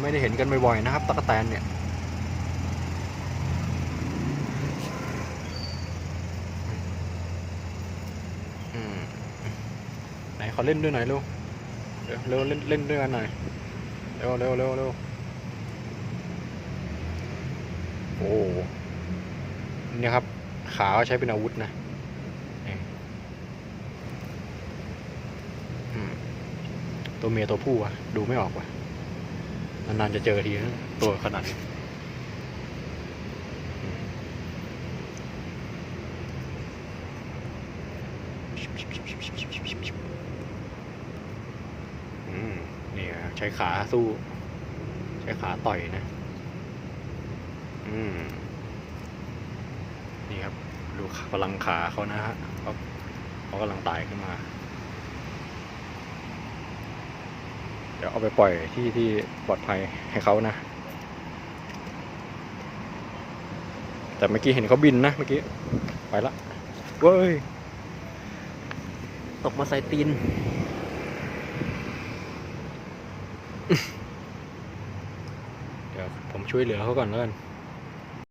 ไม่ได้เห็นกันบ่อยๆนะครับตะกแตนเนี่ยไหนขอเล่นด้วยหน่อยเร็วเร็วเล่นเล่นด้วยกันหน่อยเร็วเร็วเร็วเร็วโอ้เนี่ยครับ ขาใช้เป็นอาวุธนะตัวเมียตัวผู้อะดูไม่ออกว่ะ นานๆจะเจอทีนะตัวขนาดนี้อืมอืมนี่ครับใช้ขาสู้ ใช้ขาต่อยนะ อืม นี่ครับ ดูพลังขาเขานะฮะเขาเขากำลังตายขึ้นมา เดี๋ยวเอาไปปล่อยที่ที่ปลอดภัยให้เขานะ แต่เมื่อกี้เห็นเขาบินนะเมื่อกี้ ไปละเว้ย ตกมาใส่ตีน เดี๋ยวผมช่วยเหลือเขาก่อนแล้วกัน